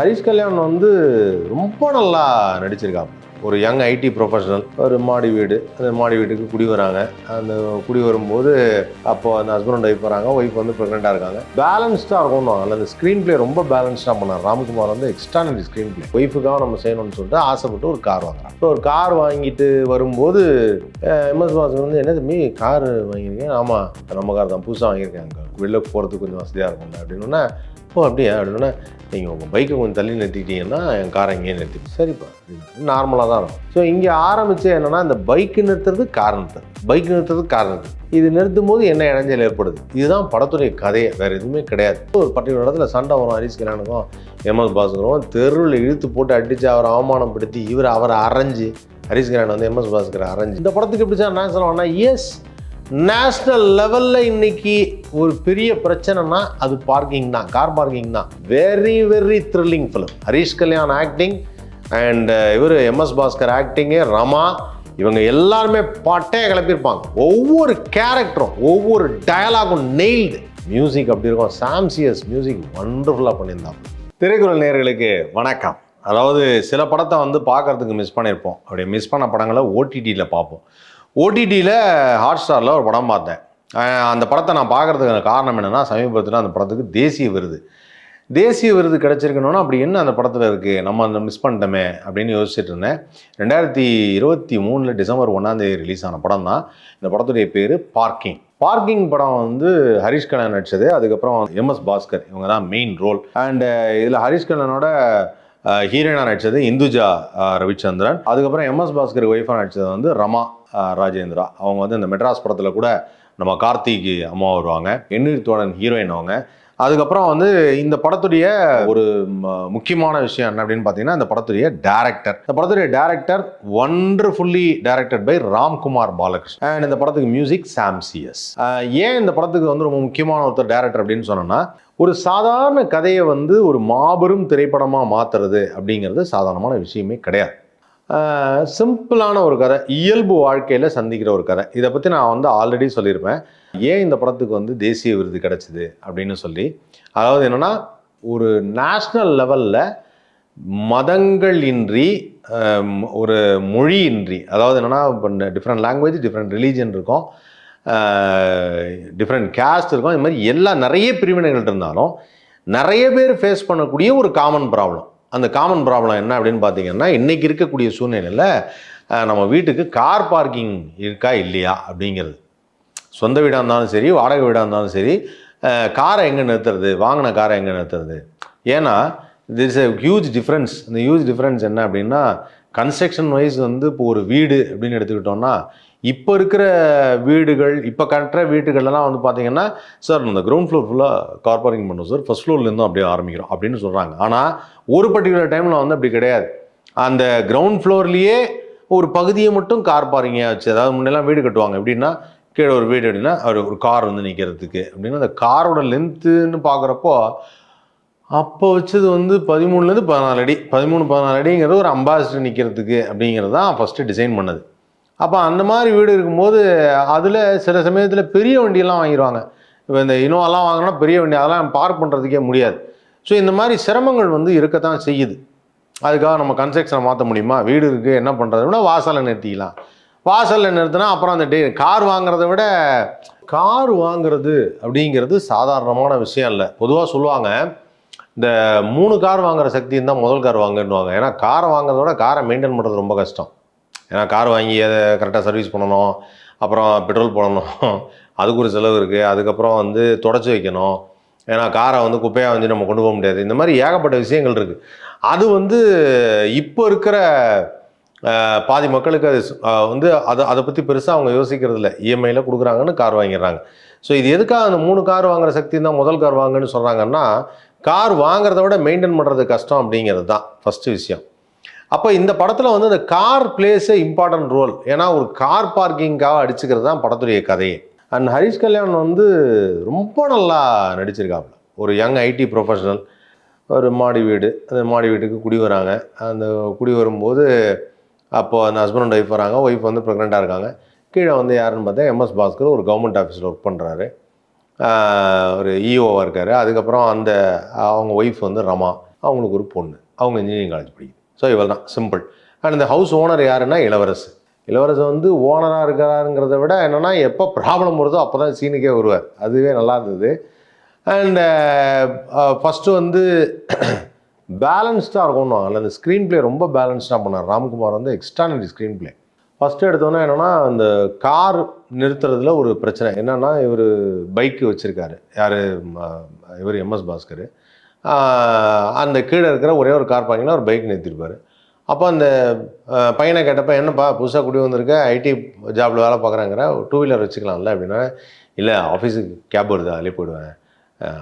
ஹரிஷ் கல்யாண் வந்து ரொம்ப நல்லா நடிச்சிருக்காங்க ஒரு யங் ஐடி ப்ரொஃபஷனல் ஒரு மாடி வீடு அந்த மாடி வீட்டுக்கு குடி வராங்க. அந்த குடி வரும்போது அப்போ அந்த ஹஸ்பண்ட் ஒய்ஃப் வராங்க ஒய்ஃப் வந்து ப்ரெக்னெண்ட்டாக இருக்காங்க. பேலன்ஸ்டாக இருக்கும்னு அந்த ஸ்க்ரீன் பிளே ரொம்ப பேலன்ஸ்டாக பண்ணார். ராம்குமார் வந்து எக்ஸ்ட்ரானரி ஸ்க்ரீன் பிளே ஒய்ஃபுக்காக நம்ம செய்யணும்னு சொல்லிட்டு ஆசைப்பட்டு ஒரு கார் வாங்குறாங்க ஸோ ஒரு கார் வாங்கிட்டு வரும்போது எம்எஸ் வாசன் வந்து என்ன தம்பி கார் வாங்கியிருக்கேன். ஆமாம் நம்ம கார் தான். புதுசாக வாங்கியிருக்கேன். வெளில போகிறதுக்கு கொஞ்சம் வசதியாக இருக்கும்ல. அப்படின்னா ஓ அப்படியே அப்படின்னா நீங்கள் உங்கள் பைக்கை கொஞ்சம் தள்ளி நிறுத்திட்டீங்கன்னா என் காரை இங்கேயே நிறுத்தி சரிப்பா. நார்மலாக தான் இருக்கும். ஸோ இங்கே ஆரம்பித்து என்னென்னா இந்த பைக்கு நிறுத்துறது கார் நிறுத்துறது பைக் நிறுத்துறது கார் நிறுத்துறது இது நிறுத்தும் போது என்ன இடைஞ்சல் ஏற்படுது? இதுதான் படத்துடைய கதையை. வேறு எதுவுமே கிடையாது. ஒரு பர்டிகுலர் இடத்துல சண்டை வரும் ஹரிஸ் கல்யாணுக்கும் எம்எஸ் பாஸ்கரும் தெருவில் இழுத்து போட்டு அடித்து அவரை அவமானப்படுத்தி இவர் அவரை அரைஞ்சு ஹரிஸ் கல்யாண் வந்து எம்எஸ் பாஸ்கரை அரைஞ்சு. இந்த படத்துக்கு எப்படி சார் நான் சொல்லுவேன்னா எஸ் நேஷ்னல் லெவலில் இன்னைக்கு ஒரு பெரிய பிரச்சனைனா அது பார்க்கிங் தான் கார் பார்க்கிங் தான். Very very thrilling film Harish Kalyan acting and இவர் எம்எஸ் பாஸ்கர் ஆக்டிங்கு ரமா இவங்க எல்லாருமே பாட்டே கிளப்பியிருப்பாங்க. ஒவ்வொரு கேரக்டரும் ஒவ்வொரு டயலாகும் நெயில்டு மியூசிக் அப்படி இருக்கும். சாம்சியஸ் மியூசிக் வண்டர்ஃபுல்லாக பண்ணியிருந்தாங்க திரைக்குறள் நேர்களுக்கு வணக்கம். அதாவது சில படத்தை வந்து பார்க்கறதுக்கு மிஸ் பண்ணியிருப்போம். அப்படி மிஸ் பண்ண படங்களை ஓடிடியில் பார்ப்போம். ஓடிடியில் ஹாட் ஸ்டாரில் ஒரு படம் பார்த்தேன். அந்த படத்தை நான் பார்க்கறதுக்கான காரணம் என்னென்னா சமீபத்தில் அந்த படத்துக்கு தேசிய விருது. தேசிய விருது கிடச்சிருக்கணும்னா அப்படி என்ன அந்த படத்தில் இருக்குது நம்ம அந்த மிஸ் பண்ணிட்டோமே அப்படின்னு யோசிச்சுட்டு இருந்தேன். ரெண்டாயிரத்தி இருபத்தி மூணில் டிசம்பர் ஒன்றாந்தேதி ரிலீஸ் ஆன படம் தான். இந்த படத்துடைய பேர் பார்க்கிங் பார்க்கிங் படம் வந்து ஹரிஷ் கண்ணன் நடித்தது அதுக்கப்புறம் எம்எஸ் பாஸ்கர் இவங்க தான் மெயின் ரோல் அண்டு இதில் ஹரிஷ் கண்ணனோட ஹீரோயினாக நடித்தது இந்துஜா ரவிச்சந்திரன். அதுக்கப்புறம் எம்எஸ் பாஸ்கர் ஒய்ஃபாக நடித்தது வந்து ரமா. ராஜேந்திரா. அவங்க வந்து இந்த மெட்ராஸ் படத்தில் கூட நம்ம கார்த்திக் அம்மா வருவாங்க. எண்ணீர் தோழன் ஹீரோயின் அவங்க. அதுக்கப்புறம் வந்து இந்த படத்துடைய ஒரு முக்கியமான விஷயம் என்ன அப்படின்னு பார்த்தீங்கன்னா இந்த படத்துடைய டேரக்டர் இந்த படத்துடைய director wonderfully directed by Ramkumar Balakrishnan. And இந்த படத்துக்கு மியூசிக் சாம்சியஸ் ஏன் இந்த படத்துக்கு வந்து ரொம்ப முக்கியமான ஒருத்தர் டேரக்டர் அப்படின்னு சொன்னோன்னா ஒரு சாதாரண கதையை வந்து ஒரு மாபெரும் திரைப்படமாக மாற்றுறது அப்படிங்கிறது சாதாரணமான விஷயமே கிடையாது. சிம்பிளான ஒரு கதை இயல்பு வாழ்க்கையில் சந்திக்கிற ஒரு கதை. இதை பற்றி நான் வந்து ஆல்ரெடி சொல்லியிருப்பேன். ஏன் இந்த படத்துக்கு வந்து தேசிய விருது கிடச்சிது அப்படின்னு சொல்லி? அதாவது என்னென்னா ஒரு நேஷ்னல் லெவலில் மதங்கள் இன்றி ஒரு மொழி இன்றி அதாவது என்னென்னா இப்போ டிஃப்ரெண்ட் லாங்குவேஜ் டிஃப்ரெண்ட் ரிலீஜன் இருக்கும் டிஃப்ரெண்ட் கேஸ்ட் இருக்கும் இது மாதிரி எல்லா நிறைய பிரிவினைகள் இருந்தாலும் நிறைய பேர் ஃபேஸ் பண்ணக்கூடிய ஒரு காமன் ப்ராப்ளம் அந்த காமன் ப்ராப்ளம் என்ன அப்படின்னு பார்த்தீங்கன்னா இன்றைக்கி இருக்கக்கூடிய சூழ்நிலையில் நம்ம வீட்டுக்கு கார் பார்க்கிங் இருக்கா இல்லையா அப்படிங்கிறது. சொந்த வீடாக இருந்தாலும் சரி வாடகை வீடாக இருந்தாலும் சரி காரை எங்கே நிறுத்துறது? வாங்கின காரை எங்கே நிறுத்துறது? ஏன்னா திஸ் எ ஹியூஜ் டிஃப்ரென்ஸ் இந்த ஹியூஜ் டிஃப்ரென்ஸ் என்ன அப்படின்னா கன்ஸ்ட்ரக்ஷன் வைஸ் வந்து இப்போ ஒரு வீடு அப்படின்னு எடுத்துக்கிட்டோம்னா இப்போ இருக்கிற வீடுகள் இப்போ கட்டுற வீட்டுகள்லாம் வந்து பார்த்தீங்கன்னா சார் இந்த கிரவுண்ட் ஃப்ளோர் ஃபுல்லாக கார் பார்க்கிங் பண்ணுவோம் சார். ஃபஸ்ட் ஃப்ளோர்லேருந்து அப்படியே ஆரம்பிக்கிறோம் அப்படின்னு சொல்கிறாங்க ஆனால் ஒரு பர்டிகுலர் டைமில் வந்து அப்படி கிடையாது. அந்த கிரவுண்ட் ஃப்ளோர்லேயே ஒரு பகுதியை மட்டும் கார் பார்க்கிங்காக வச்சு அதாவது முன்னெல்லாம் வீடு கட்டுவாங்க. எப்படின்னா கீழே ஒரு வீடு அப்படின்னா அவர் ஒரு கார் வந்து நிற்கிறதுக்கு அப்படின்னா. அந்த காரோட லென்த்துன்னு பார்க்குறப்போ அப்போ வச்சது வந்து பதிமூணுலேருந்து பதினாலு அடி. பதிமூணு பதினாலு அடிங்கிறது ஒரு அம்பாசிடர் நிற்கிறதுக்கு அப்படிங்கிறது தான் ஃபஸ்ட்டு டிசைன் பண்ணது. அப்போ அந்த மாதிரி வீடு இருக்கும்போது அதில் சில சமயத்தில் பெரிய வண்டியெல்லாம் வாங்கிடுவாங்க இப்போ இந்த இனோவெல்லாம் வாங்கினா பெரிய வண்டி அதெல்லாம் பார்க் பண்ணுறதுக்கே முடியாது. ஸோ இந்த மாதிரி சிரமங்கள் வந்து இருக்கத்தான் செய்யுது. அதுக்காக நம்ம கன்ஸ்ட்ரக்ஷனை மாற்ற முடியுமா? வீடு இருக்குது என்ன பண்ணுறது விட வாசலில் நிறுத்திக்கலாம். வாசலில் நிறுத்தினா அப்புறம் அந்த டே கார் வாங்குறத விட கார் வாங்குறது அப்படிங்கிறது சாதாரணமான விஷயம் இல்லை. பொதுவாக சொல்லுவாங்க இந்த மூணு கார் வாங்குற சக்தி இருந்தால் முதல் கார் வாங்கன்னுவாங்க. ஏன்னா காரை வாங்குறத விட காரை மெயின்டைன் பண்ணுறது ரொம்ப கஷ்டம். ஏன்னா கார் வாங்கி அதை கரெக்டாக சர்வீஸ் பண்ணணும். அப்புறம் பெட்ரோல் போடணும். அதுக்கு ஒரு செலவு இருக்குது அதுக்கப்புறம் வந்து தொடச்சி வைக்கணும். ஏன்னா காரை வந்து குப்பையாக வந்து நம்ம கொண்டு போக முடியாது. இந்த மாதிரி ஏகப்பட்ட விஷயங்கள் இருக்குது அது வந்து இப்போ இருக்கிற பாதி மக்களுக்கு அது வந்து அதை அதை பற்றி பெருசாக அவங்க யோசிக்கிறது இல்லை இஎம்ஐயில் கொடுக்குறாங்கன்னு கார் வாங்கிடுறாங்க. ஸோ இது எதுக்காக அந்த மூணு கார் வாங்குற சக்தி தான் முதல் கார் வாங்குன்னு சொல்கிறாங்கன்னா கார் வாங்குறத விட மெயின்டைன் பண்ணுறது கஷ்டம் அப்படிங்கிறது தான் ஃபஸ்ட்டு விஷயம். அப்போ இந்த படத்தில் வந்து அந்த கார் பிளேஸே இம்பார்ட்டன்ட் ரோல் ஏன்னா ஒரு கார் பார்க்கிங்காக அடிச்சுக்கிறது தான் படத்துடைய கதையே. அண்ட் ஹரிஷ் கல்யாண் வந்து ரொம்ப நல்லா நடிச்சிருக்காப்புல ஒரு யங் ஐடி ப்ரொஃபஷனல் ஒரு மாடி வீடு. அந்த மாடி வீட்டுக்கு குடி வராங்க. அந்த குடி வரும்போது அப்போது அந்த ஹஸ்பண்ட் ஒய்ஃப் வராங்க. ஒய்ஃப் வந்து ப்ரெக்னெண்ட்டாக இருக்காங்க. கீழே வந்து யாருன்னு பார்த்தா எம்எஸ் பாஸ்கர் ஒரு கவர்மெண்ட் ஆஃபீஸில் ஒர்க் பண்ணுறாரு ஒரு e இஓவாக இருக்கார். அதுக்கப்புறம் அந்த அவங்க ஒய்ஃப் வந்து ரமா. அவங்களுக்கு ஒரு பொண்ணு. அவங்க இன்ஜினியரிங் காலேஜ் படிக்குது. ஸோ இவள் தான் சிம்பிள் அண்ட் இந்த ஹவுஸ் ஓனர் யாருன்னா இளவரசு. இளவரசு வந்து ஓனராக இருக்கிறாருங்கிறத விட என்னென்னா எப்போ ப்ராப்ளம் வருதோ அப்போ தான் சீனுக்கே வருவார். அதுவே நல்லா இருந்தது. அண்ட் ஃபஸ்ட்டு வந்து பேலன்ஸ்டாக இருக்கணும் அதில் அந்த ஸ்க்ரீன் ப்ளே ரொம்ப பேலன்ஸ்டாக பண்ணார். ராம்குமார் வந்து எக்ஸ்ட்ரானரி ஸ்க்ரீன் பிளே ஃபஸ்ட்டு எடுத்தோன்னா என்னென்னா அந்த கார் நிறுத்துறதுல ஒரு பிரச்சனை. என்னென்னா இவர் பைக்கு வச்சுருக்காரு. யார்? இவர் எம்எஸ் பாஸ்கர். அந்த கீழே இருக்கிற ஒரே ஒரு கார் பார்க்கிங்கில் ஒரு பைக் நிறுத்திருப்பார். அப்போ அந்த பையனை கேட்டப்போ என்னப்பா புதுசாக குடி வந்திருக்க? ஐடி ஜாப்பில் வேலை பார்க்குறாங்கிற? Two wheeler வச்சுக்கலாம்ல? அப்படின்னா இல்லை ஆஃபீஸுக்கு கேப் வருது அதிலே போயிடுவேன்.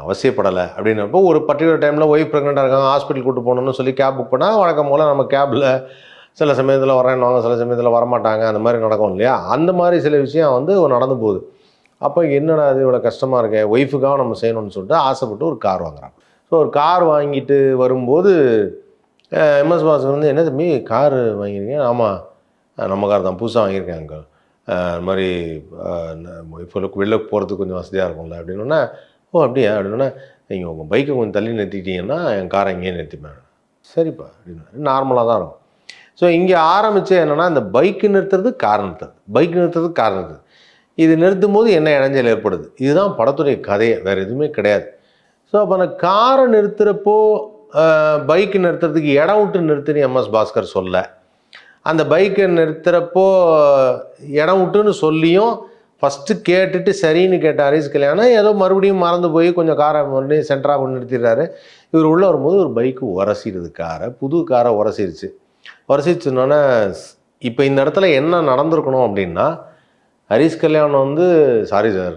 அவசியப்படலை. அப்படின்னப்போ ஒரு பர்டிகுலர் டைமில் ஒய்ஃப் ப்ரெக்னெண்ட்டாக இருக்காங்க ஹாஸ்பிட்டல் கூட்டு போகணும்னு சொல்லி கேப் புக் பண்ணால் வழக்கம் போல் நம்ம கேபில் சில சமயத்தில் வரேன்னுவாங்க சில சமயத்தில் வரமாட்டாங்க அந்த மாதிரி நடக்கும் இல்லையா? அந்த மாதிரி சில விஷயம் வந்து நடந்து போகுது. அப்போ என்னடா அது இவ்வளோ கஷ்டமாக இருக்கே? ஒய்ஃபுக்காக நம்ம செய்யணும்னு சொல்லிட்டு ஆசைப்பட்டு ஒரு கார் வாங்குறாங்க. ஸோ ஒரு கார் வாங்கிட்டு வரும்போது எம்எஸ் வாசன் வந்து என்ன தம்பி கார் வாங்கியிருக்கீங்க ஆமாம் நம்ம கார் தான். புதுசாக வாங்கியிருக்கேன் அங்கிள் அது மாதிரி இப்போ வெளில போகிறதுக்கு கொஞ்சம் வசதியாக இருக்கும்ல? அப்படின்னா ஓ அப்படியா? அப்படின்னா நீங்கள் உங்கள் பைக்கை கொஞ்சம் தள்ளி நிறுத்திட்டீங்கன்னா என் காரை இங்கேயே நிறுத்திப்பேன். சரிப்பா. அப்படின்னு நார்மலாக தான் இருக்கும். ஸோ இங்கே ஆரம்பித்து என்னென்னா இந்த பைக்கு நிறுத்துறது கார் நிறுத்துறது பைக் நிறுத்துறது கார் நிறுத்துறது இது நிறுத்தும் போது என்ன இடைஞ்சல் ஏற்படுது? இதுதான் படத்துடைய கதையை வேறு எதுவுமே கிடையாது. ஸோ அப்போ அந்த காரை நிறுத்துகிறப்போ பைக்கு நிறுத்துறதுக்கு இடம் விட்டு நிறுத்துன்னு எம்எஸ் பாஸ்கர் சொல்ல. அந்த பைக்கை நிறுத்துகிறப்போ இடம் விட்டுன்னு சொல்லியும் ஃபஸ்ட்டு கேட்டுட்டு சரின்னு கேட்ட ஹரிஸ் கல்யாணம். ஏதோ மறுபடியும் மறந்து போய் கொஞ்சம் காரை மறுபடியும் சென்டராக கொண்டு நிறுத்திடுறாரு. இவர் உள்ளே வரும்போது ஒரு பைக்கு உரசிடுது காரை. புது காரை உரசிடுச்சு உரசிச்சுனோடனே இப்போ இந்த இடத்துல என்ன நடந்திருக்கணும் அப்படின்னா ஹரிஷ் கல்யாணம் வந்து சாரி சார்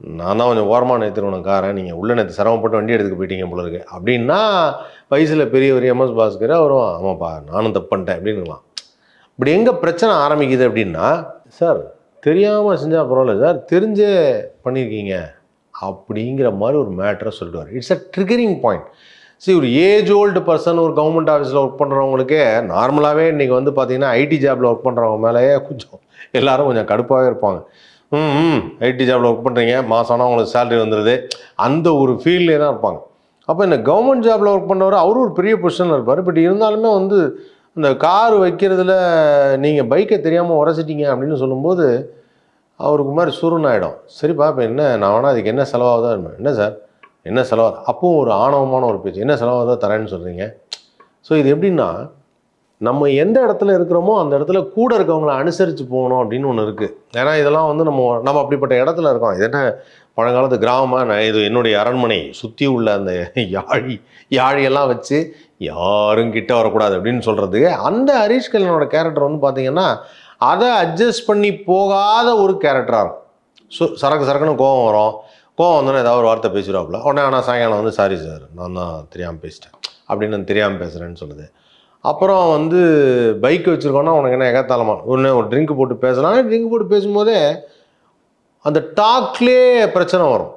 நான் தான் கொஞ்சம் ஓரமாக நிறுத்திருவேன் காரை நீங்கள் உள்ளே நேற்று சிரமப்பட்டு வண்டி எடுத்துக்க போயிட்டீங்க போல இருக்கு. அப்படின்னா வயசில் பெரியவர் எம்எஸ் பாஸ்கர் அவரும் ஆமாப்பா நானும் தப்பு பண்ணிட்டேன் அப்படின்னுலாம் இப்படி எங்கே பிரச்சனை ஆரம்பிக்குது அப்படின்னா சார் தெரியாமல் செஞ்சால் பரவாயில்ல சார் தெரிஞ்சே பண்ணியிருக்கீங்க அப்படிங்கிற மாதிரி ஒரு மேட்டரை சொல்லிட்டு இட்ஸ் அ ட்ரிகரிங் பாயிண்ட் சரி ஒரு ஏஜ் ஓல்டு பர்சன் ஒரு கவர்மெண்ட் ஆஃபீஸில் ஒர்க் பண்ணுறவங்களுக்கே நார்மலாகவே இன்றைக்கி வந்து பார்த்திங்கன்னா ஐடி ஜாபில் ஒர்க் பண்ணுறவங்க மேலேயே கொஞ்சம் எல்லோரும் கொஞ்சம் கடுப்பாகவே இருப்பாங்க. ம் ம் ஐடி ஜாபில் ஒர்க் பண்ணுறீங்க மாதம் ஆனால் உங்களுக்கு சேலரி வந்துடுது அந்த ஒரு ஃபீல்டே தான் இருப்பாங்க. அப்போ இந்த கவர்மெண்ட் ஜாபில் ஒர்க் பண்ணவர் அவரும் ஒரு பெரிய பொசிஷனில் இருப்பார். பட் இருந்தாலுமே வந்து இந்த கார் வைக்கிறதுல நீங்கள் பைக்கை தெரியாமல் உரசிட்டீங்க அப்படின்னு சொல்லும்போது அவருக்கு மாதிரி சுருணாயிடும். ஆகிடும் சரிப்பா இப்போ என்ன நான் வேணால் அதுக்கு என்ன செலவாகுதோ என்ன சார்? என்ன செலவாகுது அப்பவும் ஒரு ஆணவமான ஒரு பேச்சு. என்ன செலவாகுதோ தரேன்னு சொல்கிறீங்க ஸோ இது எப்படின்னா நம்ம எந்த இடத்துல இருக்கிறோமோ அந்த இடத்துல கூட இருக்கவங்கள அனுசரித்து போகணும் அப்படின்னு ஒன்று இருக்குது ஏன்னா இதெல்லாம் வந்து நம்ம நம்ம அப்படிப்பட்ட இடத்துல இருக்கோம். இது என்ன பழங்காலத்து கிராமமாக நான் இது என்னுடைய அரண்மனை. சுற்றி உள்ள அந்த யாழி யாழியெல்லாம் வச்சு யாரும் கிட்ட வரக்கூடாது அப்படின்னு சொல்கிறதுக்கு அந்த ஹரீஷ் கல்யாணோட கேரக்டர் வந்து பார்த்தீங்கன்னா அதை அட்ஜஸ்ட் பண்ணி போகாத ஒரு கேரக்டராக இருக்கும் ஸோ சரக்கு சரக்குன்னு கோபம் வரும். கோவம் வந்தோடனே ஏதாவது ஒரு வார்த்தை பேசிடுவாப்புல. உடனே ஆனால் சாயங்காலம் வந்து சாரி சார் நான் தான் தெரியாமல் பேசிட்டேன். அப்படின்னு நான் தெரியாமல் பேசுகிறேன்னு சொல்லுது. அப்புறம் வந்து பைக் வச்சுருக்கோன்னா உனக்கு என்ன எகத்தாலமா ஒன்று ஒரு ட்ரிங்க் போட்டு பேசலாம். ட்ரிங்க் போட்டு பேசும்போதே அந்த டாக்லேயே பிரச்சனை வரும்.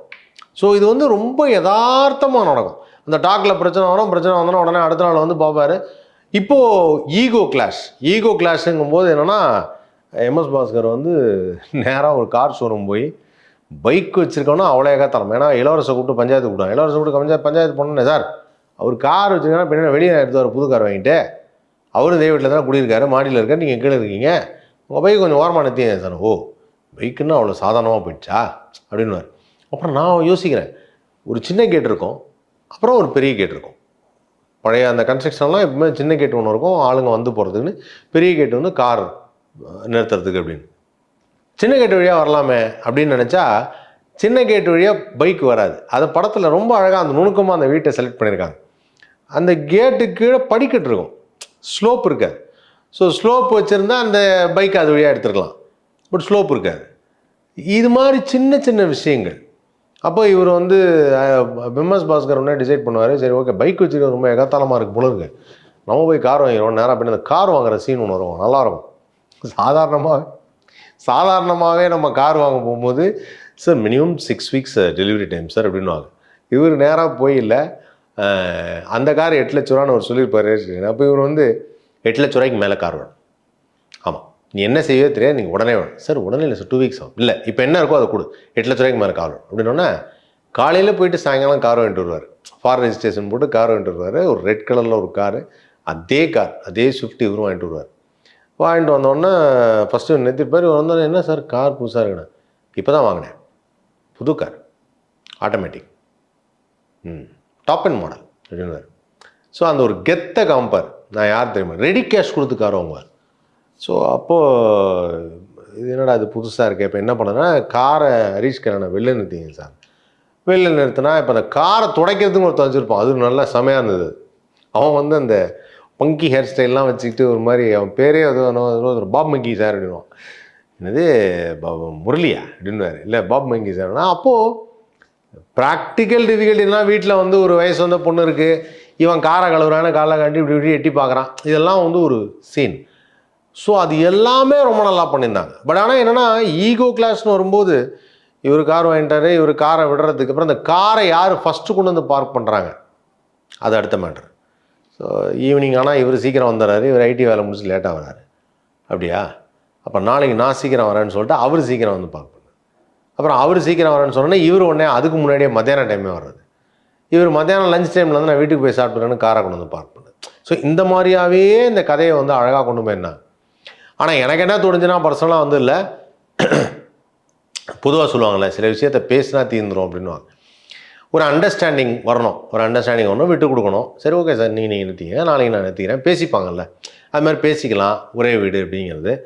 ஸோ இது வந்து ரொம்ப யதார்த்தமாக நடக்கும். அந்த டாக்கில் பிரச்சனை வரும் பிரச்சனை வந்தோன்னா உடனே அடுத்த நாள் வந்து பார்ப்பாரு இப்போது ஈகோ கிளாஷ் ஈகோ கிளாஷுங்கும் போது என்னென்னா எம்எஸ் பாஸ்கர் வந்து நேராக ஒரு கார் ஷோரூம் போய் பைக் வச்சுருக்கோன்னா அவ்வளோ ஏகாத்தரம் ஏன்னா இளவரசை கூப்பிட்டு பஞ்சாயத்து கூப்பிட்டோம் இளவரசை கூப்பிட்டு பஞ்சாயத்து பஞ்சாயத்து பண்ணணும் சார். அவர் கார் வச்சுருக்கா பின்னாடி வெளியே எடுத்து ஒரு புது கார் வாங்கிட்டு அவரும் இதே வீட்டில் தான் குடியிருக்காரு மாடியில் இருக்கார் நீங்கள் கீழே இருக்கீங்க. உங்கள் பைக் கொஞ்சம் ஓரமாக நிறுத்திங்க சார். ஓ பைக்குன்னா அவ்வளோ சாதாரணமாக போயிடுச்சா? அப்படின்னுவார். அப்புறம் நான் யோசிக்கிறேன். ஒரு சின்ன கேட் இருக்கும் அப்புறம் ஒரு பெரிய கேட் இருக்கும். பழைய அந்த கன்ஸ்ட்ரக்ஷன்லாம் எப்பவுமே சின்ன கேட் ஒன்று இருக்கும் ஆளுங்க வந்து போகிறதுக்குன்னு பெரிய கேட் வந்து கார் நிறுத்துறதுக்கு அப்படின்னு. சின்ன கேட் வழியாக வரலாமே அப்படின்னு நினச்சா சின்ன கேட் வழியாக பைக் வராது. அது படத்தில் ரொம்ப அழகாக அந்த நுணுக்கமாக அந்த வீட்டை செலக்ட் பண்ணியிருக்காங்க அந்த கேட்டு கீழே படிக்கட்டு இருக்கும். ஸ்லோப் இருக்காது. ஸோ ஸ்லோப் வச்சுருந்தா அந்த பைக் அது வழியாக எடுத்துருக்கலாம். பட் ஸ்லோப் இருக்காது. இது மாதிரி சின்ன சின்ன விஷயங்கள். அப்போ இவர் வந்து எம்எஸ் பாஸ்கர் ஒன்றே டிசைட் பண்ணுவார். சரி ஓகே பைக் வச்சுருக்க ரொம்ப எகத்தாளமாக இருக்குது போல நம்ம போய் கார் வாங்கிடுவோம். நேராக போய் அந்த கார் வாங்குற சீன் ஒன்று வரும். நல்லாயிருக்கும் சாதாரணமாக சாதாரணமாகவே நம்ம கார் வாங்க போகும்போது sir minimum six weeks delivery time sir அப்படின்வாங்க இவர் நேராக போய் இல்லை அந்த கார் எட்டு லட்ச ரூபான்னு அவர் சொல்லியிருப்பாரு. அப்போ இவர் வந்து எட்டு லட்ச ரூபாய்க்கு மேலே கார் வேணும். ஆமாம் நீ என்ன செய்யவே தெரியாது நீங்கள் உடனே வேணும் சார் உடனே இல்லை சார் டூ வீக்ஸ் ஆகும். இல்லை இப்போ என்ன இருக்கோ அதை கொடு. எட்டு லட்ச ரூபாய்க்கு மேலே கார் வேணும். அப்படின்னோடனே காலையில் போயிட்டு சாயங்காலம் கார் வாங்கிட்டு வருவார். ஃபார் ரெஜிஸ்ட்ரேஷன் போட்டு கார் வாங்கிட்டு வருவார். ஒரு ரெட் கலரில் ஒரு காரு அதே கார் அதே ஸ்விஃப்ட் இவரும் வாங்கிட்டு வருவார். வாங்கிட்டு வந்தோடனே ஃபஸ்ட்டு நிறுத்திப்பார் வந்தோடனே என்ன சார்? கார் புதுசாக இருக்குண்ணே இப்போ தான் வாங்கினேன். புது கார் ஆட்டோமேட்டிக் ம். டாப் அண்ட் மாடல் அப்படின்னு ஸோ அந்த ஒரு கெத்தை காமிப்பார் நான் யார் தெரியுமா? ரெடி கேஷ் கொடுத்து கார் வாங்குவார். ஸோ அப்போது இது என்னடா இது புதுசாக இருக்குது இப்போ என்ன பண்ணுறேன்னா காரை ரீச் கல்யாணம் வெளில நிறுத்திங்க சார். வெளில நிறுத்தினா இப்போ அந்த காரை துடைக்கிறதுக்கு ஒருத்தன் வச்சுருப்பான். அது நல்லா செமையாக இருந்தது. அவன் வந்து அந்த பங்கி ஹேர் ஸ்டைல்லாம் வச்சுக்கிட்டு ஒரு மாதிரி அவன் பேரே ஏதோ ஒரு பாப் மங்கி சார் அப்படின்வான் என்னது? முரளியா? அப்படின்வார் இல்லை பாப் மங்கி சார்னா அப்போது ப்ராக்டிக்கல் டிஃபிகல்ட்டினா வீட்டில் வந்து ஒரு வயசு வந்த பொண்ணு இருக்குது இவன் காரை கழுவுறான காலை காட்டி இப்படி இப்படி எட்டி பார்க்குறான். இதெல்லாம் வந்து ஒரு சீன் ஸோ அது எல்லாமே ரொம்ப நல்லா பண்ணியிருந்தாங்க. பட் ஆனால் என்னென்னா ஈகோ கிளாஸ்னு வரும்போது இவர் கார் வாங்கிட்டாரு இவர் காரை விடுறதுக்கு அப்புறம் அந்த காரை யார் ஃபஸ்ட்டு கொண்டு வந்து பார்க் பண்ணுறாங்க அது அடுத்த மேட்ரு ஸோ ஈவினிங் ஆனால் இவர் சீக்கிரம் வந்துடுறாரு. இவர் ஐடி வேலை முடிச்சு லேட்டாக வராரு. அப்படியா? அப்போ நாளைக்கு நான் சீக்கிரம் வரேன்னு சொல்லிட்டு அவர் சீக்கிரம் வந்து பார்ப்பேன் அப்புறம் அவர் சீக்கிரம் வரேன்னு சொன்னோன்னே இவர் உடனே அதுக்கு முன்னாடியே மத்தியான டைமே வர்றது. இவர் மத்தியானம் லஞ்ச் டைமில் வந்து நான் வீட்டுக்கு போய் சாப்பிட்றேன்னு காரை கொண்டு வந்து பார்க் பண்ணேன் ஸோ இந்த மாதிரியாவே இந்த கதையை வந்து அழகாக கொண்டு போயிருந்தாங்க ஆனால் எனக்கு என்ன தோணுச்சுன்னா பர்சனலாக வந்து இல்லை. பொதுவாக சொல்லுவாங்கள்ல சில விஷயத்த பேசினா தீர்ந்துடும் அப்படின்வாங்க ஒரு அண்டர்ஸ்டாண்டிங் வரணும். ஒரு அண்டர்ஸ்டாண்டிங் வரணும் விட்டு கொடுக்கணும். சரி ஓகே சார் நீங்கள் நீங்கள் நிறுத்திங்க நாளைக்கு நான் நிறுத்திக்கிறேன். பேசிப்பாங்கல்ல. அது மாதிரி பேசிக்கலாம். ஒரே வீடு அப்படிங்கிறது.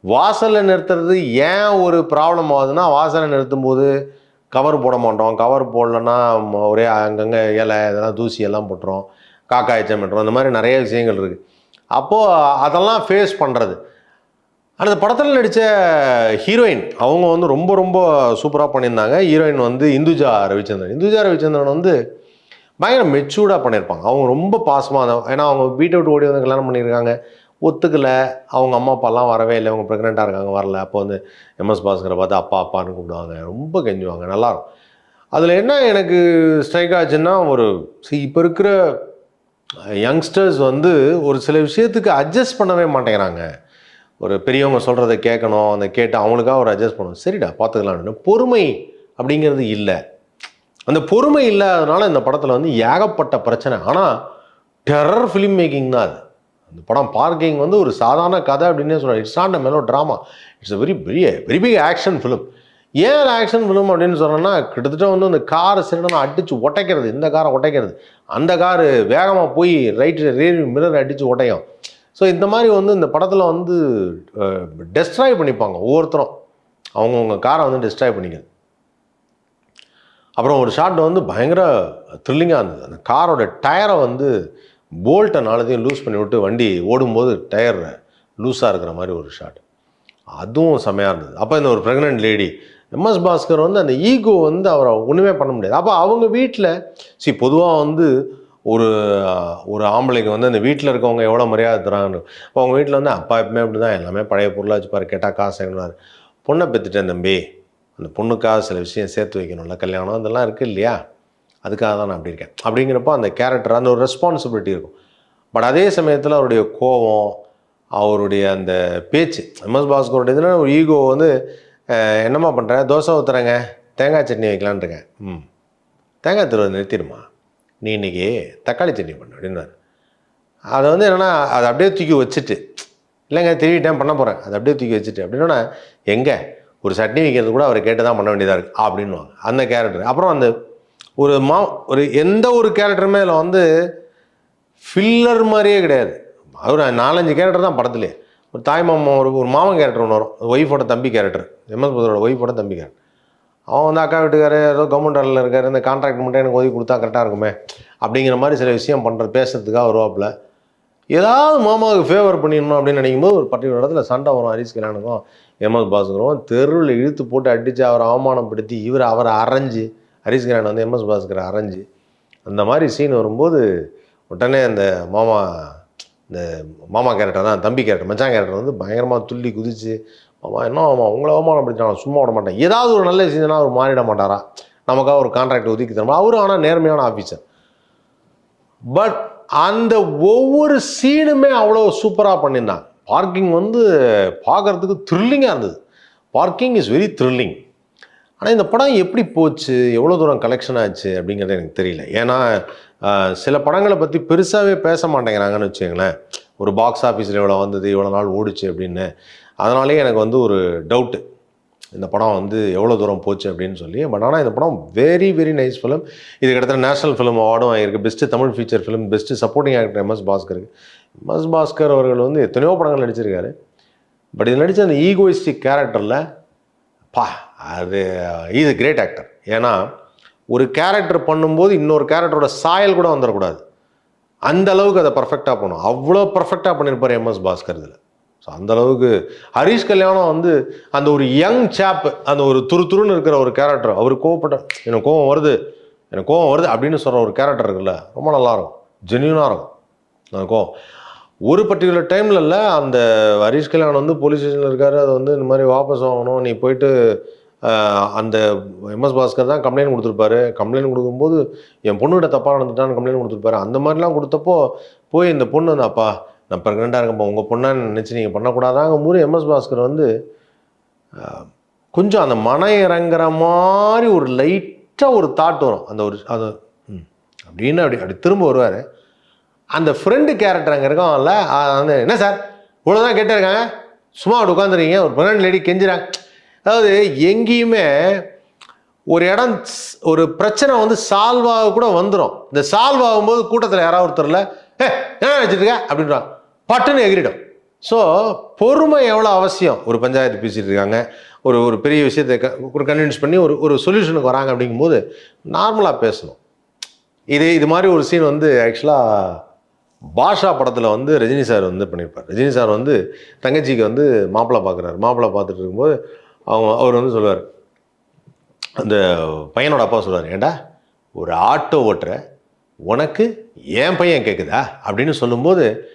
வாசலில் நிறுத்துறது ஏன் ஒரு ப்ராப்ளம் ஆகுதுன்னா வாசலில் நிறுத்தும் போது கவர் போட மாட்டோம். கவர் போடலன்னா ம- ஒரே அங்கங்கே இலை இதெல்லாம் தூசி எல்லாம் போட்டுரும். காக்கா எச்சம் பண்ணுறோம் இந்த மாதிரி நிறைய விஷயங்கள் இருக்குது அப்போது அதெல்லாம் ஃபேஸ் பண்ணுறது அந்த படத்தில் நடித்த ஹீரோயின் அவங்க வந்து ரொம்ப ரொம்ப சூப்பராக பண்ணியிருந்தாங்க. ஹீரோயின் வந்து இந்துஜா ரவிச்சந்திரன். இந்துஜா ரவிச்சந்திரன் வந்து பயங்கர மெச்சூர்டாக பண்ணியிருப்பாங்க. அவங்க ரொம்ப பாசமாக ஏன்னா அவங்க வீட்டை விட்டு ஓடி வந்து கல்யாணம் பண்ணியிருக்காங்க. ஒத்துக்கலை. அவங்க அம்மா அப்பாலாம் வரவே இல்லை. அவங்க ப்ரெக்னெண்ட்டாக இருக்காங்க வரல. அப்போ வந்து எம்எஸ் பாஸ்கரை பார்த்து அப்பா அப்பான்னு கூப்பிடுவாங்க. ரொம்ப கெஞ்சுவாங்க. நல்லாயிருக்கும். அதில் என்ன எனக்கு ஸ்ட்ரைக் ஆச்சுன்னா ஒரு இப்போ இருக்கிற யங்ஸ்டர்ஸ் வந்து ஒரு சில விஷயத்துக்கு அட்ஜஸ்ட் பண்ணவே மாட்டேங்கிறாங்க. ஒரு பெரியவங்க சொல்கிறத கேட்கணும் அந்த கேட்டு அவங்களுக்காக ஒரு அட்ஜஸ்ட் பண்ணணும். சரிடா பார்த்துக்கலாம்னு பொறுமை அப்படிங்கிறது இல்லை. அந்த பொறுமை இல்லாதனால இந்த படத்தில் வந்து ஏகப்பட்ட பிரச்சனை. ஆனால் டெரர் ஃபிலிம் மேக்கிங் தான் அது. அந்த படம் பார்க்கிங் வந்து ஒரு சாதாரண கதை அப்படின்னே சொல்கிறேன் it's not a melodrama it's a very பெரிய வெரி பிக் ஆக்ஷன் ஃபிலிம் ஏன் ஆக்ஷன் ஃபிலிம் அப்படின்னு சொன்னோன்னா கிட்டத்தட்ட வந்து அந்த காரை சிறுனா அடித்து உடைக்கிறது இந்த காரை உடைக்கிறது அந்த காரு வேகமாக போய் ரைட்டு ரேர் மிரர் அடித்து உடையும் ஸோ இந்த மாதிரி வந்து இந்த படத்தில் வந்து டெஸ்ட்ராய் பண்ணிப்பாங்க ஒவ்வொருத்தரும். அவங்கவுங்க காரை வந்து டெஸ்ட்ராய் பண்ணிக்கிறது அப்புறம் ஒரு ஷாட் வந்து பயங்கர த்ரில்லிங்காக இருந்தது. அந்த காரோட டயரை வந்து போல்ட்டை நாலதையும் லூஸ் பண்ணி விட்டு வண்டி ஓடும்போது டயர் லூஸாக இருக்கிற மாதிரி ஒரு ஷாட் அதுவும் செமையாக இருந்தது. அப்போ இந்த ஒரு ப்ரெக்னென்ட் லேடி எம்எஸ் பாஸ்கர் வந்து அந்த ஈகோ வந்து அவரை ஒன்றுமே பண்ண முடியாது. அப்போ அவங்க வீட்டில் சி பொதுவாக வந்து ஒரு ஒரு ஆம்பளைக்கு வந்து அந்த வீட்டில் இருக்கவங்க எவ்வளோ மரியாதை தராங்க இப்போ அவங்க வீட்டில் வந்து அப்பா எப்பவுமே அப்படி தான் எல்லாமே பழைய பொருளாக வச்சுப்பார் கேட்டால் காசு எங்கனாரு பொண்ணை பெற்றுட்டேன் தம்பி. அந்த பொண்ணுக்காக சில விஷயம் சேர்த்து வைக்கணும்ல கல்யாணம் அதெல்லாம் இருக்குது இல்லையா? அதுக்காக தான் நான் அப்படி இருக்கேன். அப்படிங்கிறப்போ அந்த கேரக்டர் அந்த ஒரு ரெஸ்பான்சிபிலிட்டி இருக்கும். பட் அதே சமயத்தில் அவருடைய கோபம் அவருடைய அந்த பேச்சு எம்எஸ் பாஸ்கருடைய இதில் ஒரு ஈகோ வந்து என்னம்மா பண்ணுறேன் தோசை ஊற்றுறேங்க தேங்காய் சட்னி வைக்கலான் இருக்கேன். ம். தேங்காய் திருவ நிறுத்திடுமா? நீ இன்றைக்கி தக்காளி சட்னி பண்ணு அப்படின்னாரு. அதை வந்து என்னென்னா அதை அப்படியே தூக்கி வச்சுட்டு இல்லைங்க திருவிட்டேன் பண்ண போகிறேன் அதை அப்படியே தூக்கி வச்சுட்டு அப்படின்னா எங்கே? ஒரு சட்னி வைக்கிறது கூட அவரை கேட்டு தான் பண்ண வேண்டியதாக இருக்குது அப்படின்வாங்க அந்த கேரக்டர் அப்புறம் அந்த ஒரு மா ஒரு எந்த ஒரு கேரக்டருமே அதில் வந்து ஃபில்லர் மாதிரியே கிடையாது. அவர் நாலஞ்சு கேரக்டர் தான் படத்துலேயே ஒரு தாய் மாமா ஒரு ஒரு மாமன் கேரக்டர் ஒன்று வரும். ஒய்ஃபோட தம்பி கேரக்டர் எம்எஸ் புதரோட ஒய்ஃபோட தம்பி கேரக்டர் அவன் வந்து அக்கா வீட்டுக்காரு ஏதோ கவர்மெண்ட் வேலையில் இருக்காரு இந்த கான்ட்ராக்ட் மட்டும் எனக்கு ஒதுக்கி கொடுத்தா கரெக்டாக இருக்குமே. அப்படிங்கிற மாதிரி சில விஷயம் பண்ணுறது பேசுறதுக்காக வருவாப்புல. ஏதாவது மாமாவுக்கு ஃபேவர் பண்ணிடணும் அப்படின்னு நினைக்கும் போது ஒரு பர்டிகுலர் இடத்துல சண்டை வரும் ஹரிஸ் கல்யாணுக்கும் எம்எஸ் பாஸ்கரும் தெருவில் இழுத்து போட்டு அடித்து அவரை அவமானப்படுத்தி இவர் அவரை அரைஞ்சு ஹரிஸ் கல்யாணம் வந்து எம்எஸ் பாஸ்கரை அரைஞ்சு அந்த மாதிரி சீன் வரும்போது உடனே அந்த மாமா இந்த மாமா கேரக்டர் தான் தம்பி கேரக்டர் மச்சான் கேரக்டர் வந்து பயங்கரமாக துள்ளி குதித்து மாமா என்ன ஆமாம் உங்களை அவமானப்படுத்தி நான் சும்மா விட மாட்டேன். ஏதாவது ஒரு நல்ல சீசனாக அவர் மாறிட மாட்டாரா? நமக்காக ஒரு கான்ட்ராக்ட் ஒதுக்கி தரமா அவரும் ஆனால் நேர்மையான ஆஃபீஸர் பட் அந்த ஒவ்வொரு சீனுமே அவ்வளோ சூப்பராக பண்ணியிருந்தாங்க பார்க்கிங் வந்து பார்க்கறதுக்கு த்ரில்லிங்காக இருந்தது. பார்க்கிங் இஸ் வெரி த்ரில்லிங் ஆனால் இந்த படம் எப்படி போச்சு? எவ்வளோ தூரம் கலெக்ஷன் ஆச்சு? அப்படிங்கிறது எனக்கு தெரியல. ஏன்னா சில படங்களை பற்றி பெருசாகவே பேச மாட்டேங்கிறாங்கன்னு வச்சுக்கோங்களேன். ஒரு பாக்ஸ் ஆஃபீஸில் இவ்வளோ வந்தது இவ்வளோ நாள் ஓடிச்சு அப்படின்னு. அதனாலேயே எனக்கு வந்து ஒரு டவுட்டு இந்த படம் வந்து எவ்வளோ தூரம் போச்சு அப்படின்னு சொல்லி பட் ஆனால் இந்த படம் வெரி வெரி நைஸ் ஃபிலிம் இது கிட்டத்தட்ட நேஷனல் ஃபிலிம் அவார்டும் ஆகிருக்கு best Tamil feature film best supporting actor MS பாஸ்கருக்கு. MS Bhaskar அவர்கள் வந்து எத்தனையோ படங்கள் நடிச்சிருக்காரு. பட் இது நடித்த அந்த ஈகோயிஸ்டிக் கேரக்டரில் பா அது இது கிரேட் ஆக்டர் ஏன்னா ஒரு கேரக்டர் பண்ணும்போது இன்னொரு கேரக்டரோட சாயல் கூட வந்துடக்கூடாது. அந்த அளவுக்கு அதை பர்ஃபெக்டாக பண்ணும் அவ்வளோ பர்ஃபெக்டாக பண்ணியிருப்பார் எம்எஸ் பாஸ்கர் இதில். ஸோ அந்தளவுக்கு ஹரீஷ் ஹரிஷ் கல்யாணம் வந்து அந்த ஒரு யங் சாப் அந்த ஒரு துரு துருன்னு இருக்கிற ஒரு கேரக்டர் அவர் கோவப்பட்ட எனக்கு கோவம் வருது எனக்கு கோவம் வருது அப்படின்னு சொல்கிற ஒரு கேரக்டர் இருக்குல்ல ரொம்ப நல்லா இருக்கும் ஜென்யூனாக இருக்கும். அந்த கோவம் ஒரு பர்டிகுலர் டைமில் இல்லை அந்த ஹரிஷ் கல்யாணம் வந்து போலீஸ் ஸ்டேஷனில் இருக்காரு அது வந்து இந்த மாதிரி வாபஸ் வாங்கணும் நீ போயிட்டு அந்த எம்எஸ் பாஸ்கர் தான் கம்ப்ளைண்ட் கொடுத்துருப்பாரு. கம்ப்ளைண்ட் கொடுக்கும்போது என் பொண்ணுகிட்ட தப்பாக நடந்துட்டான்னு கம்ப்ளைண்ட் கொடுத்துருப்பாரு. அந்த மாதிரிலாம் கொடுத்தப்போ போய் இந்த பொண்ணு வந்து அப்பா நான் ப்ரெக்னெண்ட்டாக இருக்கப்போ உங்கள் பொண்ணான்னு நினச்சி நீங்கள் பண்ணக்கூடாதாங்கும் போது எம்எஸ் பாஸ்கர் வந்து கொஞ்சம் அந்த மன இறங்குற மாதிரி ஒரு லைட்டாக ஒரு தாட் வரும். அந்த ஒரு அது ம், அப்படின்னு அப்படி அப்படி திரும்ப வருவார். அந்த ஃப்ரெண்டு கேரக்டர் அங்கே இருக்கான்ல அது வந்து என்ன சார் இவ்வளோதான் கேட்டிருக்காங்க சும்மா அப்படி உட்காந்துருக்கீங்க ஒரு ப்ரெக்னென்ட் லேடி கெஞ்சுறாங்க அதாவது எங்கேயுமே ஒரு இடம் ஒரு பிரச்சனை வந்து சால்வ் ஆக கூட வந்துடும் இந்த சால்வ் ஆகும்போது கூட்டத்தில் யாராவது ஒருத்தர்ல ஏ என்ன நினச்சிட்டு இருக்க? அப்படின்றாங்க பட்டுன்னு எகிரிடும். ஸோ பொறுமை எவ்வளோ அவசியம்? ஒரு பஞ்சாயத்து பேசிட்டு இருக்காங்க. ஒரு ஒரு பெரிய விஷயத்தை க- ஒரு கன்வின்ஸ் பண்ணி ஒரு ஒரு சொல்யூஷனுக்கு வராங்க அப்படிங்கும்போது நார்மலாக பேசணும். இது இது மாதிரி ஒரு சீன் வந்து ஆக்சுவலாக பாஷா படத்தில் வந்து ரஜினி சார் வந்து பண்ணியிருப்பார் ரஜினி சார் வந்து தங்கச்சிக்கு வந்து மாப்பிள்ளை பார்க்குறாரு மாப்பிள்ளை பார்த்துட்டு இருக்கும்போது அவங்க அவர் வந்து சொல்லுவார். அந்த பையனோட அப்பா சொல்லுவார் ஏண்டா ஒரு ஆட்டோ ஓட்டுற உனக்கு என் பையன் கேட்குதா அப்படின்னு சொல்லும்போது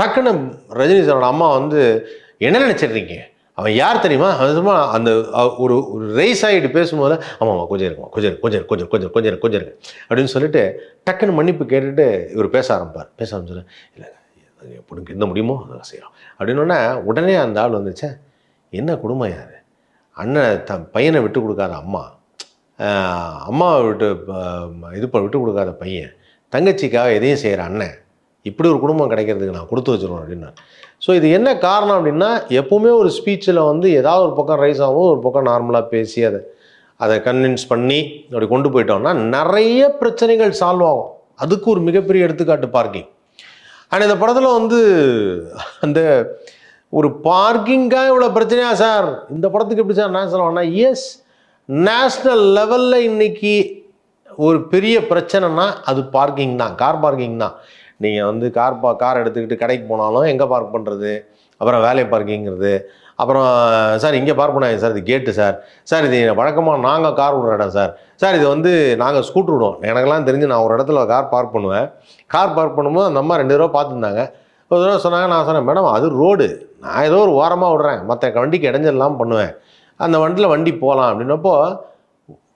டக்குன்னு ரஜினி சாரோட அம்மா வந்து என்ன நினச்சிடுறீங்க? அவன் யார் தெரியுமா? அவன் சும்மா அந்த ஒரு ஒரு ரைஸ் ஆகிட்டு பேசும்போது ஆமாம் கொஞ்சம் இருக்கும் கொஞ்சம் கொஞ்சம் கொஞ்சம் கொஞ்சம் கொஞ்சம் கொஞ்சம் இருக்கு அப்படின்னு சொல்லிட்டு டக்குன்னு மன்னிப்பு கேட்டுட்டு இவர் பேச ஆரம்பிப்பார். பேச ஆரம்பிச்சு இல்லை பொண்ணுக்கு என்ன முடியுமோ அதை செய்யலாம் அப்படின்னோடனே உடனே அந்த ஆள் வந்துச்சே. என்ன குடும்பம் யார் அண்ணன் தன் பையனை விட்டு கொடுக்காத அம்மா. அம்மாவை விட்டு இது விட்டு கொடுக்காத பையன். தங்கச்சிக்காக எதையும் செய்கிற அண்ணன். இப்படி ஒரு குடும்பம் கிடைக்கிறதுக்கு நான் கொடுத்து வச்சிருவேன் அப்படின்னா. ஸோ இது என்ன காரணம் அப்படின்னா எப்பவுமே ஒரு ஸ்பீச்சில் வந்து ஏதாவது ஒரு பக்கம் ரைஸ் ஆகும் ஒரு பக்கம் நார்மலாக பேசி அதை அதை கன்வின்ஸ் பண்ணி அப்படி கொண்டு போயிட்டோம்னா நிறைய பிரச்சனைகள் சால்வ் ஆகும். அதுக்கு ஒரு மிகப்பெரிய எடுத்துக்காட்டு பார்க்கிங் ஆனால் இந்த படத்தில் வந்து அந்த ஒரு பார்க்கிங்காக இவ்வளோ பிரச்சனையா சார் இந்த படத்துக்கு எப்படி சார் நான் சொல்லுவேன்னா எஸ் நேஷ்னல் லெவலில் இன்னைக்கு ஒரு பெரிய பிரச்சனைனா அது பார்க்கிங் தான் கார் பார்க்கிங் தான். நீங்கள் வந்து கார் பா கார் எடுத்துக்கிட்டு கடைக்கு போனாலும் எங்கே பார்க் பண்ணுறது அப்புறம் வேலை பார்க்கிங்கிறது அப்புறம் சார் இங்கே பார்க் பண்ணாங்க சார் இது கேட்டு சார் சார் இது வழக்கமாக நாங்கள் கார் விடுற இடம் சார் சார் இது வந்து நாங்கள் ஸ்கூட்டர் விடுவோம் எனக்கெல்லாம் தெரிஞ்சு நான் ஒரு இடத்துல கார் பார்க் பண்ணுவேன். கார் பார்க் பண்ணும்போது அந்த அம்மா ரெண்டு தடவை பார்த்துருந்தாங்க. ஒரு தடவை சொன்னாங்க நான் சொன்னேன் மேடம் அது ரோடு நான் ஏதோ ஒரு ஓரமாக விடுறேன். மற்ற வண்டிக்கு இடைஞ்செல்லாம் பண்ணுவேன். அந்த வண்டியில் வண்டி போகலாம். அப்படின்னப்போ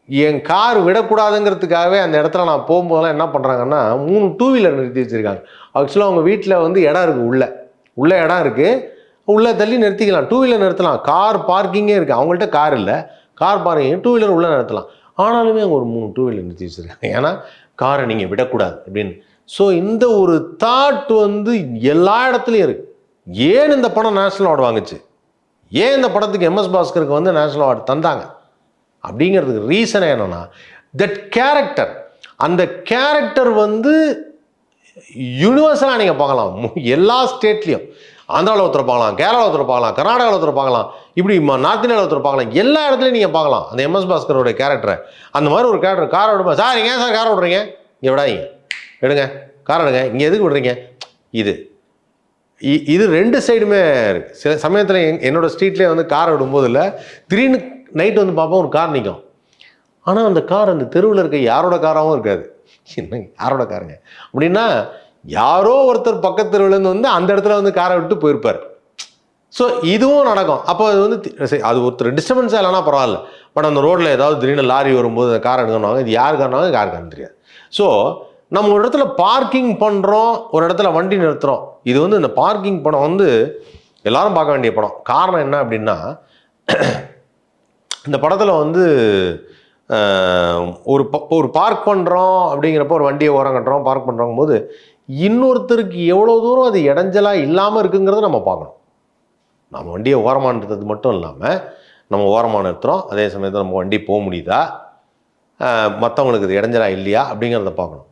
என் கார் விடக்கூடாதுங்கிறதுக்காகவே அந்த இடத்துல நான் போகும்போதெல்லாம் என்ன பண்ணுறாங்கன்னா மூணு டூ வீலர் நிறுத்தி வச்சுருக்காங்க. ஆக்சுவலாக அவங்க வீட்டில் வந்து இடம் இருக்குது உள்ளே. உள்ளே இடம் இருக்குது உள்ளே தள்ளி நிறுத்திக்கலாம். டூ வீலர் நிறுத்தலாம். கார் பார்க்கிங்கே இருக்குது அவங்கள்ட்ட கார் இல்லை. கார் பார்க்கிங் டூ வீலர் உள்ளே நிறுத்தலாம். ஆனாலுமே அவங்க ஒரு மூணு டூ வீலர் நிறுத்தி வச்சுருக்காங்க. ஏன்னா காரை நீங்கள் விடக்கூடாது அப்படின்னு. ஸோ இந்த ஒரு தாட் வந்து எல்லா இடத்துலையும் இருக்குது ஏன் இந்த படம் நேஷ்னல் அவார்டு வாங்குச்சு? ஏன் இந்த படத்துக்கு எம்எஸ் பாஸ்கருக்கு வந்து நேஷ்னல் அவார்டு தந்தாங்க? அப்படிங்கிறதுக்கு ரீசன் என்னென்னா தட் கேரக்டர் அந்த கேரக்டர் வந்து யூனிவர்சலாக நீங்கள் பார்க்கலாம். எல்லா ஸ்டேட்லேயும் ஆந்திராவில் ஒருத்தர் பார்க்கலாம் கேரளாவில் ஒருத்தர் பார்க்கலாம் கர்நாடகாவில் ஒருத்தர் பார்க்கலாம் இப்படி நார்த் இந்தியாவில் ஒருத்தர் பார்க்கலாம் எல்லா இடத்துலையும் நீங்கள் பார்க்கலாம். அந்த எம்எஸ் பாஸ்கரோட கேரக்டரை அந்த மாதிரி ஒரு கேரக்டர் காரை விடுமா சார் ஏன் சார் காரை விடுறீங்க இங்கே விடாதீங்க. எடுங்க. கார் எடுங்க. இங்கே எதுக்கு விடுறீங்க? இது. இ- இது ரெண்டு சைடுமே இருக்குது சில சமயத்தில் என் என்னோடய ஸ்ட்ரீட்லேயே வந்து கார் விடும்போது இல்லை திடீர்னு நைட் வந்து பார்ப்போம் ஒரு கார் நிற்கும் ஆனால் அந்த கார் அந்த தெருவில் இருக்க யாரோட காராகவும் இருக்காது. என்ன யாரோட காருங்க? அப்படின்னா யாரோ ஒருத்தர் பக்கத்து தெருவிலேருந்து வந்து அந்த இடத்துல வந்து காரை விட்டு போயிருப்பார். ஸோ இதுவும் நடக்கும். அப்போ அது வந்து சரி, அது ஒருத்தர் டிஸ்டர்பன்ஸாக இல்லைனா பரவாயில்ல. பட் அந்த ரோட்டில் ஏதாவது திடீர்னு லாரி வரும்போது அந்த கார் எடுக்கணும் இது யார் காரணம் யார் காரணம் தெரியாது. ஸோ நம்ம ஒரு இடத்துல பார்க்கிங் பண்ணுறோம் ஒரு இடத்துல வண்டி நிறுத்துகிறோம் இது வந்து இந்த பார்க்கிங் படம் வந்து எல்லாரும் பார்க்க வேண்டிய படம். காரணம் என்ன அப்படின்னா இந்த படத்தில் வந்து ஒரு ப- ஒரு பார்க் பண்ணுறோம் அப்படிங்கிறப்ப ஒரு வண்டியை ஓரம் கட்டுறோம் பார்க் பண்ணுறோங்கும் போது இன்னொருத்தருக்கு எவ்வளோ தூரம் அது இடைஞ்சலாக இல்லாமல் இருக்குங்கிறத நம்ம பார்க்கணும். நம்ம வண்டியை ஓரமாக நிறுத்துறது மட்டும் இல்லாமல் நம்ம ஓரமாக நிறுத்துறோம். அதே சமயத்தில் நம்ம வண்டி போக முடியுதா? மற்றவங்களுக்கு இது இடைஞ்சலாக இல்லையா? அப்படிங்கிறத பார்க்கணும்.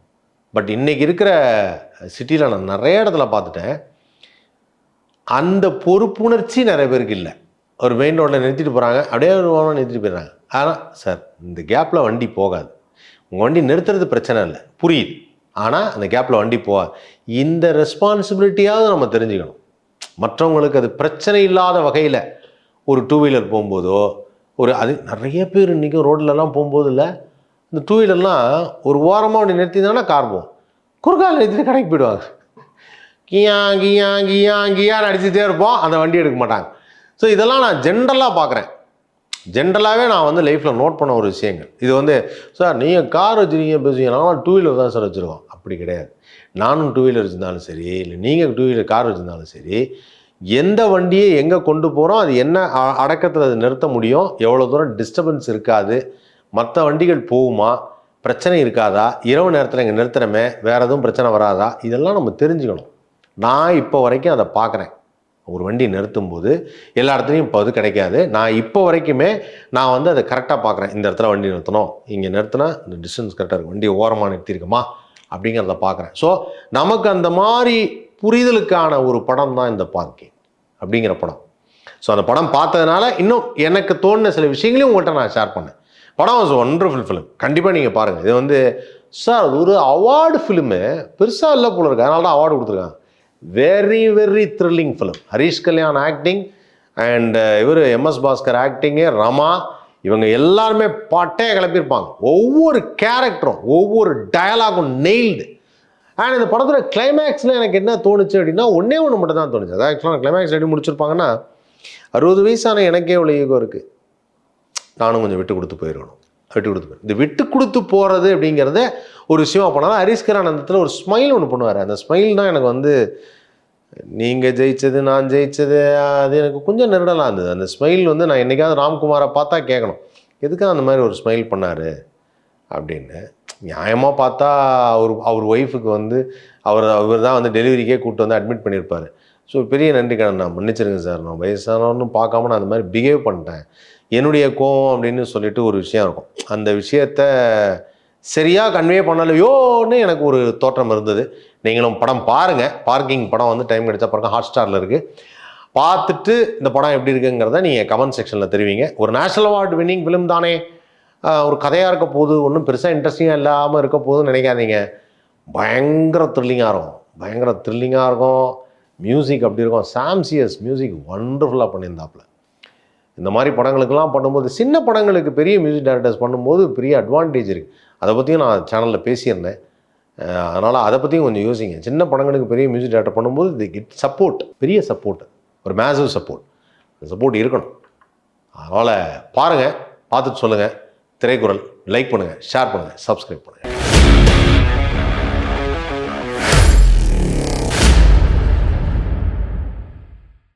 பட் இன்றைக்கி இருக்கிற சிட்டியில் நான் நிறைய இடத்துல பார்த்துட்டேன். அந்த பொறுப்புணர்ச்சி நிறைய பேருக்கு இல்லை. ஒரு மெயின் ரோட்டில் நிறுத்திட்டு போகிறாங்க அப்படியே ஒரு ஓரமாக நிறுத்திட்டு போயிடுறாங்க. ஆனால் சார் இந்த கேப்பில் வண்டி போகாது. உங்கள் வண்டி நிறுத்துறது பிரச்சனை இல்லை. புரியுது. ஆனால் அந்த கேப்பில் வண்டி போகாது. இந்த ரெஸ்பான்சிபிலிட்டியாவது நம்ம தெரிஞ்சுக்கணும். மற்றவங்களுக்கு அது பிரச்சனை இல்லாத வகையில் ஒரு டூ வீலர் போகும்போதோ ஒரு அது நிறைய பேர் இன்றைக்கும் ரோட்லலாம் போகும்போது இல்லை இந்த டூ வீலர்லாம் ஒரு ஓரமாக அப்படி நிறுத்தினாங்கன்னா கார் போகும். குறுக்கால் நிறுத்திட்டு கடைக்கு போயிடுவாங்க. கியா கியா கியா கியான்னு அடிச்சுட்டே இருப்போம். அந்த வண்டி எடுக்க மாட்டாங்க. ஸோ இதெல்லாம் நான் ஜென்ரலாக பார்க்குறேன். ஜென்ரலாகவே நான் வந்து லைஃப்பில் நோட் பண்ண ஒரு விஷயங்கள். இது வந்து சார் நீங்கள் கார் வச்சுருக்கீங்க பேசுவீங்கன்னா டூ வீலர் தான் சார் வச்சுருக்கோம். அப்படி கிடையாது. நானும் டூ வீலர் வச்சுருந்தாலும் சரி இல்லை நீங்கள் டூ வீலர் கார் வச்சுருந்தாலும் சரி எந்த வண்டியை எங்கே கொண்டு போகிறோம் அது என்ன அ- அடக்கத்தில் அது நிறுத்த முடியும் எவ்வளோ தூரம் டிஸ்டர்பன்ஸ் இருக்காது மற்ற வண்டிகள் போகுமா பிரச்சனை இருக்காதா இரவு நேரத்தில் இங்கே நிறுத்துகிறமே வேறு எதுவும் பிரச்சனை வராதா இதெல்லாம் நம்ம தெரிஞ்சுக்கணும். நான் இப்போ வரைக்கும் அதை பார்க்குறேன். ஒரு வண்டி நிறுத்தும் போது எல்லா இடத்துலையும் இப்போ அது கிடைக்காது. நான் இப்போ வரைக்குமே நான் வந்து அதை கரெக்டாக பார்க்குறேன் இந்த இடத்துல வண்டி நிறுத்தணும். இங்கே நிறுத்தினா இந்த டிஸ்டன்ஸ் கரெக்டாக இருக்கும். வண்டி ஓரமாக நிறுத்தியிருக்குமா அப்படிங்கிறத பார்க்குறேன் ஸோ நமக்கு அந்த மாதிரி புரிதலுக்கான ஒரு படம் தான் இந்த பார்க்கிங் அப்படிங்கிற படம். ஸோ அந்த படம் பார்த்ததுனால இன்னும் எனக்கு தோணின சில விஷயங்களையும் உங்கள்கிட்ட நான் ஷேர் பண்ணேன். படம் வாஸ் ஒண்டர்ஃபுல் ஃபிலிம் கண்டிப்பாக நீங்கள் பாருங்கள் இது வந்து சார் அது ஒரு அவார்டு ஃபிலிமு பெருசாக இல்லை போல இருக்கு. அதனால தான் அவார்டு கொடுத்துருக்காங்க. Very very thrilling film Harish Kalyan acting and இவர் எம்எஸ் பாஸ்கர் ஆக்டிங்கு ரமா இவங்க எல்லாருமே பாட்டே கிளப்பியிருப்பாங்க. ஒவ்வொரு கேரக்டரும் ஒவ்வொரு டயலாகும் நெயில்டு அண்ட் இந்த படத்தில் கிளைமேக்ஸில் எனக்கு என்ன தோணுச்சு அப்படின்னா ஒன்றே ஒன்று மட்டும் தான் தோணுச்சு. அதாவது ஆக்சுவலாக கிளைமேக்ஸ் எப்படி முடிச்சிருப்பாங்கன்னா அறுபது வயசான எனக்கே இவ்வளோ ஈகோ இருக்குது நானும் கொஞ்சம் விட்டு கொடுத்து போயிருக்கணும் விட்டு கொடுத்து இந்த விட்டு கொடுத்து போகிறது அப்படிங்கிறத ஒரு விஷயமா பண்ணாலும் ஹரிஸ்கரானந்தத்தில் ஒரு ஸ்மைல் ஒன்று பண்ணுவார். அந்த ஸ்மைல் தான் எனக்கு வந்து நீங்கள் ஜெயித்தது நான் ஜெயிச்சது அது எனக்கு கொஞ்சம் நெருடலாக இருந்தது. அந்த ஸ்மைல் வந்து நான் என்னைக்காவது ராம்குமாரை பார்த்தா கேட்கணும். எதுக்காக அந்த மாதிரி ஒரு ஸ்மைல் பண்ணார்? அப்படின்னு நியாயமாக பார்த்தா அவர் அவர் ஒய்ஃபுக்கு வந்து அவர் அவர் தான் வந்து டெலிவரிக்கே கூப்பிட்டு வந்து அட்மிட் பண்ணியிருப்பார். ஸோ பெரிய நன்றி கடன் நான் மன்னிச்சிருங்க சார். நான் வயசானவன்னு பார்க்காம நான் அந்த மாதிரி பிஹேவ் பண்ணிட்டேன். என்னுடைய கோவம் அப்படின்னு சொல்லிட்டு ஒரு விஷயம் இருக்கும். அந்த விஷயத்த சரியாக கன்வே பண்ணலையோன்னு எனக்கு ஒரு தோற்றம் இருந்தது. நீங்களும் படம் பாருங்கள் பார்க்கிங் படம் வந்து டைம் கிடைச்சா பாருங்க ஹாட் ஸ்டாரில் இருக்குது பார்த்துட்டு இந்த படம் எப்படி இருக்குங்கிறத நீங்கள் கமெண்ட் செக்ஷனில் தெரிவிங்க. ஒரு நேஷனல் அவார்டு வின்னிங் ஃபிலிம் தானே. ஒரு கதையாக இருக்க போது ஒன்றும் பெருசாக இன்ட்ரெஸ்டிங்காக இல்லாமல் இருக்க போகுதுன்னு நினைக்காதீங்க. பயங்கர த்ரில்லிங்காக இருக்கும். பயங்கர த்ரில்லிங்காக இருக்கும். மியூசிக் அப்படி இருக்கும். சாம்சியஸ் மியூசிக் ஒண்டர்ஃபுல்லாக பண்ணியிருந்தாப்புல. இந்த மாதிரி படங்களுக்கெல்லாம் பண்ணும்போது சின்ன படங்களுக்கு பெரிய மியூசிக் டைரக்டர்ஸ் பண்ணும்போது பெரிய அட்வான்டேஜ் இருக்குது அதை பற்றியும் நான் சேனலில் பேசியிருந்தேன். அதனால் அதை பற்றியும் கொஞ்சம் யோசிங்க. சின்ன படங்களுக்கு பெரிய மியூசிக் டைரக்டர் பண்ணும்போது இது கிட் சப்போர்ட் பெரிய சப்போர்ட் ஒரு மேசிவ் சப்போர்ட் அந்த சப்போர்ட் இருக்கணும். அதனால் பாருங்கள் பார்த்துட்டு சொல்லுங்கள் திரைக்குறள் லைக் பண்ணுங்கள் ஷேர் பண்ணுங்கள் சப்ஸ்கிரைப் பண்ணுங்கள்